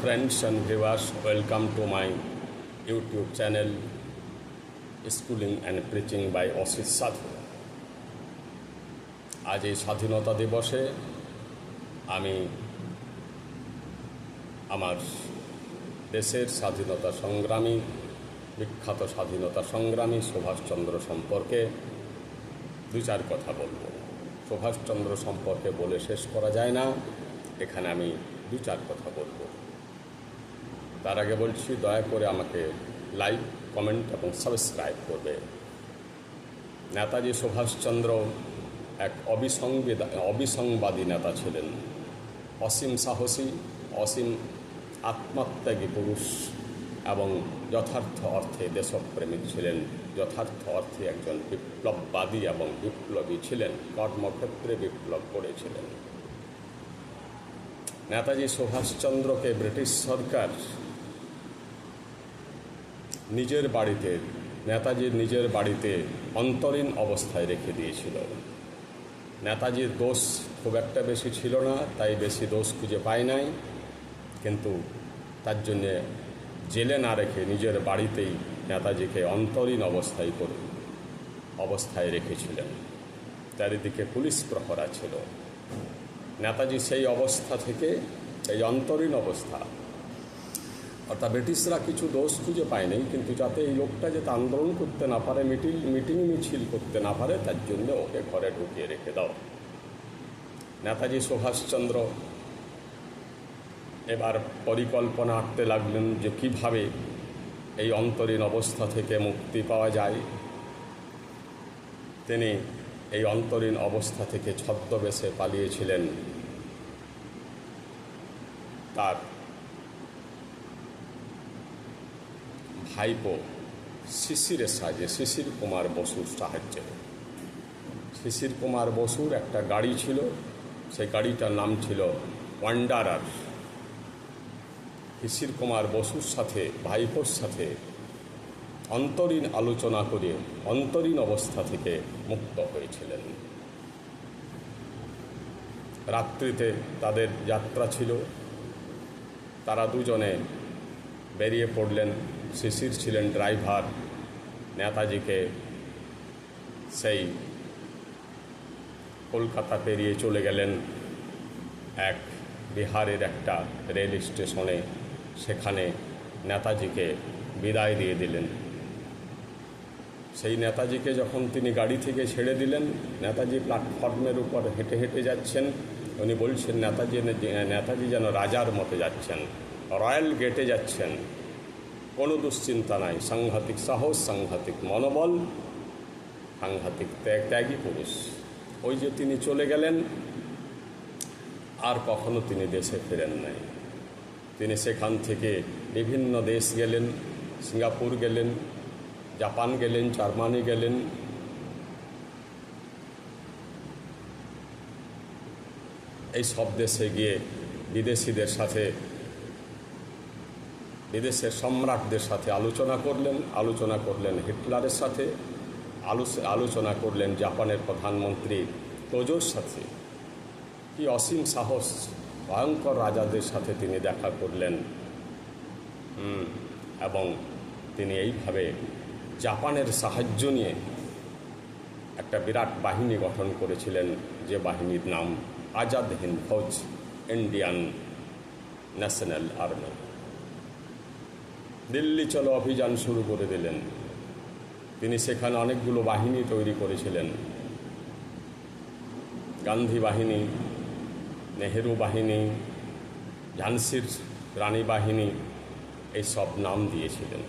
friends and viewers, welcome to my YouTube channel Schooling and Preaching by Asit সাধু আজ এই স্বাধীনতা দিবসে আমি আমার দেশের স্বাধীনতা সংগ্রামী বিখ্যাত স্বাধীনতা সংগ্রামী সুভাষচন্দ্র সম্পর্কে দু চার কথা বলব। সুভাষচন্দ্র সম্পর্কে বলে শেষ করা যায় না এখানে আমি দু চার কথা বলব। তার আগে বলছি, দয়া করে আমাকে লাইক কমেন্ট এবং সাবস্ক্রাইব করবে। নেতাজি সুভাষচন্দ্র এক অবিসংবিদা, অবিসংবাদী নেতা ছিলেন। অসীম সাহসী, অসীম আত্মত্যাগী পুরুষ এবং যথার্থ অর্থে দেশপ্রেমিক ছিলেন। যথার্থ অর্থে একজন বিপ্লববাদী এবং বিপ্লবী ছিলেন, কর্মক্ষেত্রে বিপ্লব করেছিলেন। নেতাজি সুভাষচন্দ্রকে ব্রিটিশ সরকার নিজের বাড়িতে নেতাজির নিজের বাড়িতে অন্তরীণ অবস্থায় রেখে দিয়েছিল। নেতাজির দোষ খুব একটা বেশি ছিল না, তাই বেশি দোষ খুঁজে পায় নাই। কিন্তু তার জন্যে জেলে না রেখে নিজের বাড়িতেই নেতাজিকে অন্তরীণ অবস্থায় করে, অবস্থায় রেখেছিলেন। চারিদিকে পুলিশ প্রহরা ছিল। নেতাজি সেই অবস্থা থেকে এই অন্তরীণ অবস্থা অর্থাৎ ব্রিটিশরা কিছু দোষ খুঁজে পায়নি, কিন্তু যাতে এই লোকটা যাতে আন্দোলন করতে না পারে, মিটিং মিটিং মিছিল করতে না পারে, তার জন্য ওকে ঘরে ঢুকিয়ে রেখে দাও। নেতাজি সুভাষচন্দ্র এবার পরিকল্পনা আঁকতে লাগলেন যে কীভাবে এই অন্তরীণ অবস্থা থেকে মুক্তি পাওয়া যায়। তিনি এই অন্তরীণ অবস্থা থেকে ছদ্মবেশে পালিয়েছিলেন। তার ভাইপো শিশিরের সাহায্যে শিশির কুমার বসুর সাহায্যে। শিশির কুমার বসুর একটা গাড়ি ছিল সেই গাড়িটার নাম ছিল ওয়ান্ডারার। শিশির কুমার বসুর সাথে, ভাইপোর সাথে অন্তরীণ আলোচনা করে অন্তরীণ অবস্থা থেকে মুক্ত হয়েছিলেন। রাত্রিতে তাদের যাত্রা ছিল। তারা দুজনে বেরিয়ে পড়লেন শিশির ছিলেন ড্রাইভার নেতাজিকে। সেই কলকাতা পেরিয়ে চলে গেলেন এক বিহারের একটা রেল স্টেশনে। সেখানে নেতাজিকে বিদায় দিয়ে দিলেন। সেই নেতাজিকে যখন তিনি গাড়ি থেকে ছেড়ে দিলেন, নেতাজি প্ল্যাটফর্মের উপর হেঁটে হেঁটে যাচ্ছেন। উনি বলছেন, নেতাজি নেতাজি যেন রাজার মতো যাচ্ছেন। রয়্যাল গেটে যাচ্ছেন। কোনো দুশ্চিন্তা নাই। সাংঘাতিক সাহস, সাংঘাতিক মনোবল, সাংঘাতিক ত্যাগ, ত্যাগী পুরুষ। ওই যে তিনি চলে গেলেন, আর কখনো তিনি দেশে ফেরেন নাই। তিনি সেখান থেকে বিভিন্ন দেশ গেলেন, সিঙ্গাপুর গেলেন, জাপান গেলেন, জার্মানি গেলেন। এই সব দেশে গিয়ে বিদেশিদের সাথে বিদেশের সম্রাটদের সাথে আলোচনা করলেন আলোচনা করলেন হিটলারের সাথে আলোচনা করলেন জাপানের প্রধানমন্ত্রী তোজোর সাথে। কি অসীম সাহস, ভয়ঙ্কর রাজাদের সাথে তিনি দেখা করলেন। এবং তিনি এইভাবে জাপানের সাহায্য নিয়ে একটা বিরাট বাহিনী গঠন করেছিলেন, যে বাহিনীর নাম Azad Hind Fauj, Indian National Army. Delhi চলো অভিযান শুরু করে দিলেন। তিনি সেখানে অনেকগুলো বাহিনী তৈরি করেছিলেন। গান্ধী বাহিনী, নেহেরু বাহিনী, ঝান্সির রানী বাহিনী, এই সব নাম দিয়েছিলেন।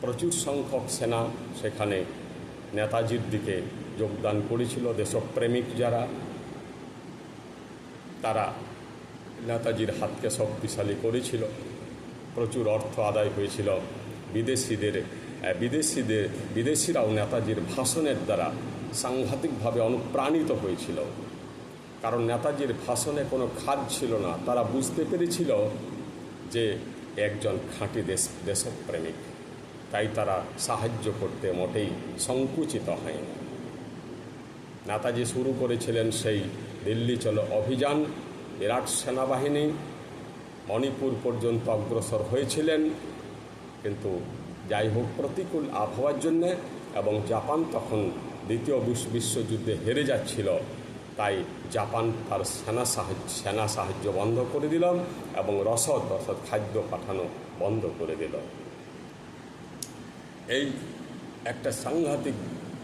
প্রচুর সংখ্যক সেনা সেখানে নেতাজির দিকে যোগদান করেছিল, দেশপ্রেমিক যারা, তারা নেতাজির হাতকে শক্তিশালী করেছিল। প্রচুর অর্থ আদায় হয়েছিল বিদেশিদের বিদেশিদের, বিদেশিরাও নেতাজির ভাষণের দ্বারা সাংঘাতিকভাবে অনুপ্রাণিত হয়েছিল। কারণ নেতাজির ভাষণে কোনো খাদ ছিল না। তারা বুঝতে পেরেছিল যে একজন খাঁটি দেশ, দেশপ্রেমিক। তাই তারা সাহায্য করতে মোটেই সংকুচিত হয়নি। নেতাজি শুরু করেছিলেন সেই দিল্লি চলো অভিযান, বিরাট সেনাবাহিনী মণিপুর পর্যন্ত অগ্রসর হয়েছিলেন। কিন্তু যাই হোক, প্রতিকূল আবহাওয়ার জন্যে এবং জাপান তখন দ্বিতীয় বিশ্ব- বিশ্বযুদ্ধে হেরে যাচ্ছিল। তাই জাপান তার সেনা সাহায্য সেনা সাহায্য বন্ধ করে দিল এবং রসদ রসদ খাদ্য পাঠানো বন্ধ করে দিল। এই একটা সাংঘাতিক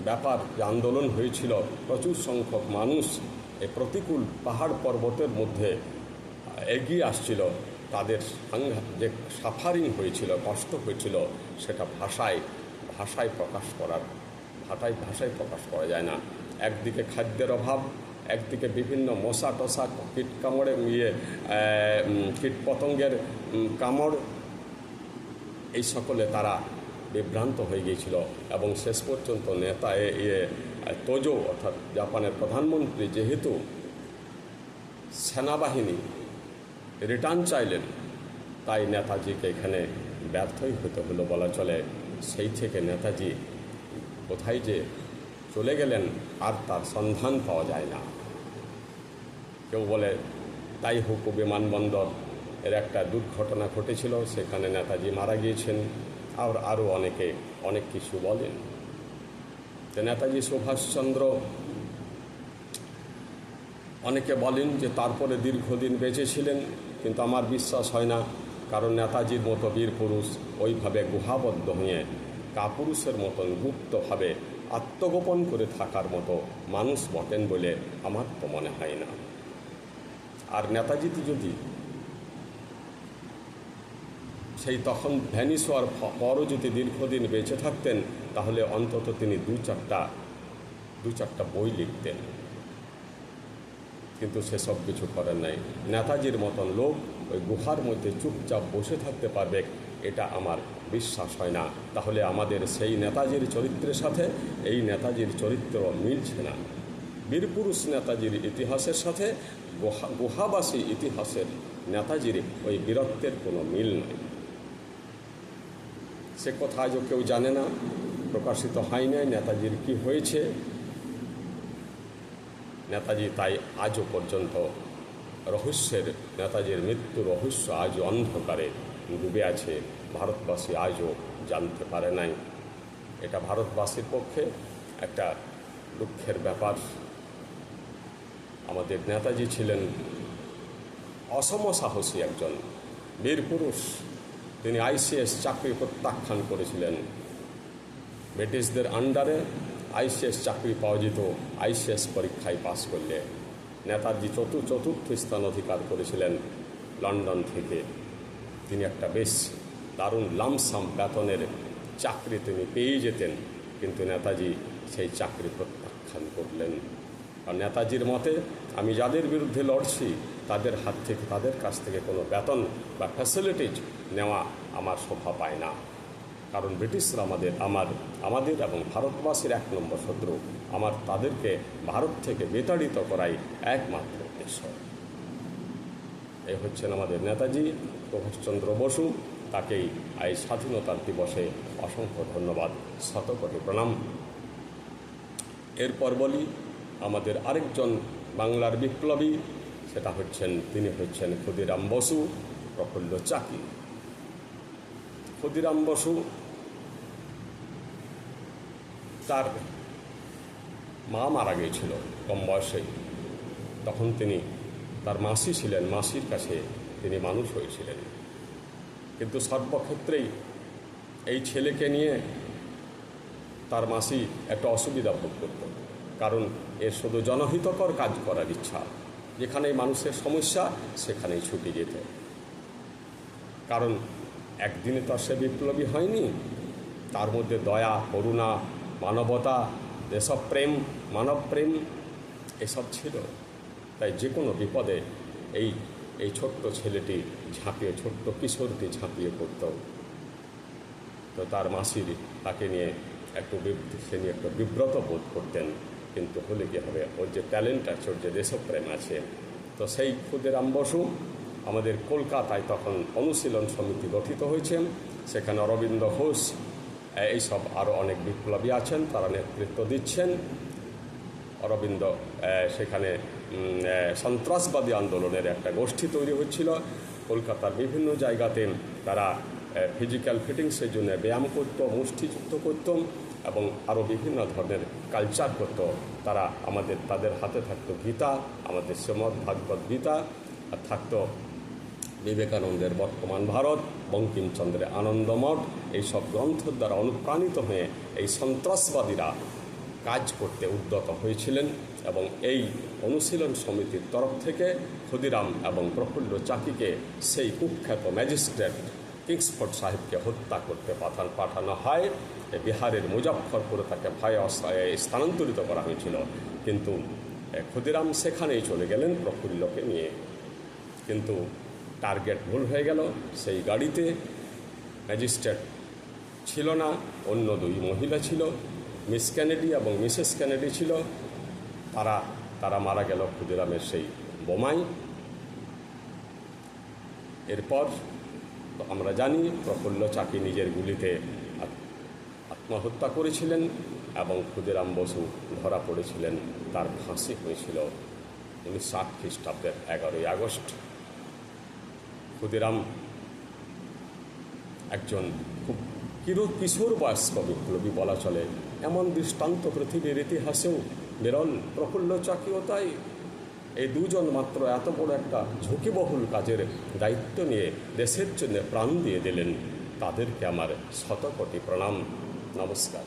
ব্যাপার যে আন্দোলন হয়েছিল, প্রচুর সংখ্যক মানুষ এই প্রতিকূল পাহাড় পর্বতের মধ্যে এগিয়ে আসছিল। তাদের সাংঘা যে সাফারিং হয়েছিল, কষ্ট হয়েছিল, সেটা ভাষায় ভাষায় প্রকাশ করার, ভাষায় ভাষায় প্রকাশ করা যায় না। একদিকে খাদ্যের অভাব, একদিকে বিভিন্ন মশা টশা, কীট কামড়ে ইয়ে কীট পতঙ্গের কামড়, এই সকলে তারা বিভ্রান্ত হয়ে গিয়েছিল এবং শেষ পর্যন্ত নেতা ইয়ে তোজো, অর্থাৎ জাপানের প্রধানমন্ত্রী, যেহেতু সেনাবাহিনী রিটার্ন চাইলেন। তাই নেতাজিকে এখানে ব্যর্থই হতে হলো বলা চলে। সেই থেকে নেতাজি কোথায় যে চলে গেলেন আর তার সন্ধান পাওয়া যায় না। কেউ বলে, তাই হোক বিমানবন্দর। এর একটা দুর্ঘটনা ঘটেছিল, সেখানে নেতাজি মারা গিয়েছেন। আর আরও অনেকে, অনেক কিছু বলেন। তো নেতাজি সুভাষচন্দ্র, অনেকে বলেন যে তারপরে দীর্ঘদিন বেঁচে ছিলেন। কিন্তু আমার বিশ্বাস হয় না, কারণ নেতাজির মতো বীর পুরুষ ওইভাবে গুহাবদ্ধ হয়ে কাপুরুষের মতন গুপ্তভাবে আত্মগোপন করে থাকার মতো মানুষ বটেন বলে আমার তো মনে হয় না। আর নেতাজিটি যদি সেই তখন ভ্যানিস হওয়ার পরও যদি দীর্ঘদিন বেঁচে থাকতেন, তাহলে অন্তত তিনি দু চারটা দু চারটা বই লিখতেন। কিন্তু সেসব কিছু করেন নাই। নেতাজির মতন লোক ওই গুহার মধ্যে চুপচাপ বসে থাকতে পারবে, এটা আমার বিশ্বাস হয় না। তাহলে আমাদের সেই নেতাজির চরিত্রের সাথে এই নেতাজির চরিত্র মিলছে না। বীরপুরুষ নেতাজির ইতিহাসের সাথে গুহা, গুহাবাসী ইতিহাসের নেতাজির ওই বীরত্বের কোনো মিল নেই। সে কথা আজও কেউ জানে না, প্রকাশিত হয় নাই নেতাজির কি হয়েছে। নেতাজি তাই আজও পর্যন্ত রহস্যের নেতাজির মৃত্যু রহস্য আজও অন্ধকারে ডুবে আছে। ভারতবাসী আজও জানতে পারে নাই। এটা ভারতবাসীর পক্ষে একটা দুঃখের ব্যাপার। আমাদের নেতাজি ছিলেন অসম সাহসী একজন। বীর পুরুষ। তিনি আইসিএস চাকরি প্রত্যাখ্যান করেছিলেন। ব্রিটিশদের আন্ডারে আইসিএস চাকরি পাওয়া যেত, আইসিএস পরীক্ষায় পাশ করলে। নেতাজি চতু, চতুর্থ স্থান অধিকার করেছিলেন লন্ডন থেকে। তিনি একটা বেশ দারুণ লামসাম বেতনের চাকরি তিনি পেয়ে যেতেন, কিন্তু নেতাজি সেই চাকরি প্রত্যাখ্যান করলেন। আর নেতাজির মতে, আমি যাদের বিরুদ্ধে লড়ছি, তাদের হাত থেকে, তাদের কাছ থেকে কোনো বেতন বা ফ্যাসিলিটিজ নেওয়া আমার শোভা পায় না। কারণ ব্রিটিশরা আমাদের, আমার, আমাদের এবং ভারতবাসীর এক নম্বর শত্রু, আমার তাদেরকে ভারত থেকে বিতাড়িত করাই একমাত্র উদ্দেশ্য। এই হচ্ছেন আমাদের নেতাজি প্রভাষচন্দ্র বসু। তাকেই এই স্বাধীনতার দিবসে অসংখ্য ধন্যবাদ, শতকোটি প্রণাম। এরপর বলি, আমাদের আরেকজন বাংলার বিপ্লবী, সেটা হচ্ছেন, তিনি হচ্ছেন ক্ষুদিরাম বসু, প্রফুল্ল চাকি। ক্ষুদিরাম বসু, তার মা মারা গিয়েছিল কম বয়সেই। তখন তিনি তার মাসি ছিলেন, মাসির কাছে তিনি মানুষ হয়েছিলেন। কিন্তু সর্বক্ষেত্রেই এই ছেলেকে নিয়ে তার মাসি একটা অসুবিধা ভোগ করত। কারণ এর শুধু জনহিতকর কাজ করার ইচ্ছা, যেখানেই মানুষের সমস্যা সেখানেই ছুটে যেত। কারণ একদিনে তো সে বিপ্লবী হয়নি। তার মধ্যে দয়া, করুণা, মানবতা, দেশপ্রেম, মানবপ্রেম, এসব ছিল। তাই যে কোনো বিপদে এই এই ছোট্ট ছেলেটি ঝাঁপিয়ে, ছোট্ট কিশোরটি ঝাঁপিয়ে পড়ত। তো তার মাসির তাকে নিয়ে একটু সে নিয়ে একটু বিব্রত বোধ করতেন। কিন্তু হলে কি হবে? ওর যে ট্যালেন্ট আছে, ওর যে দেশপ্রেম আছে, তো সেই ক্ষুদিরাম বসু আমাদের কলকাতায় তখন অনুশীলন সমিতি গঠিত হয়েছেন। সেখানে অরবিন্দ ঘোষ, এইসব আরও অনেক বিপ্লবী আছেন, তারা নেতৃত্ব দিচ্ছেন। অরবিন্দ সেখানে সন্ত্রাসবাদী আন্দোলনের একটা গোষ্ঠী তৈরি হচ্ছিল। কলকাতার বিভিন্ন জায়গাতে তারা ফিজিক্যাল ফিটিংসের জন্য ব্যায়াম করতো, মুষ্টিযুক্ত করতো এবং আরও বিভিন্ন ধরনের কালচার করতো। তারা আমাদের, তাদের হাতে থাকতো গীতা, আমাদের শ্রমদ ভাগবত গীতা, আর থাকতো বিবেকানন্দের বর্তমান ভারত, বঙ্কিমচন্দ্রের আনন্দমঠ এইসব গ্রন্থের দ্বারা অনুপ্রাণিত হয়ে এই সন্ত্রাসবাদীরা কাজ করতে উদ্যত হয়েছিলেন এবং এই অনুশীলন সমিতির তরফ থেকে ক্ষুদিরাম এবং প্রফুল্ল চাকিকে সেই কুখ্যাত ম্যাজিস্ট্রেট কিংসফোর্ড সাহেবকে হত্যা করতে পাঠান পাঠানো হয়। বিহারের মুজাফরপুরে তাকে ভয়ে স্থানান্তরিত করা হয়েছিল। কিন্তু ক্ষুদিরাম সেখানেই চলে গেলেন প্রফুল্লকে নিয়ে। কিন্তু টার্গেট ভুল হয়ে গেল, সেই গাড়িতে ম্যাজিস্ট্রেট ছিল না, অন্য দুই মহিলা ছিল, মিস ক্যানেডি এবং মিসেস ক্যানেডি ছিল। তারা তারা মারা গেল ক্ষুদিরামের সেই বোমাই এরপর আমরা জানি, প্রফুল্ল চাকি নিজের গুলিতে আত্মহত্যা করেছিলেন এবং ক্ষুদিরাম বসু ধরা পড়েছিলেন, তার ফাঁসি হয়েছিল উনিশশো আট খ্রিস্টাব্দের এগারোই আগস্ট। ক্ষুদিরাম একজন খুব কিরো কিশোর বয়স্ক বিপ্লবী বলা চলে, এমন দৃষ্টান্ত পৃথিবীর ইতিহাসেও বিরল প্রফুল্ল চাকিও তাই। এই দুজন মাত্র এত বড় একটা ঝুঁকিবহুল কাজের দায়িত্ব নিয়ে দেশের জন্য প্রাণ দিয়ে দিলেন, তাদেরকে আমার শতকোটি প্রণাম। নমস্কার।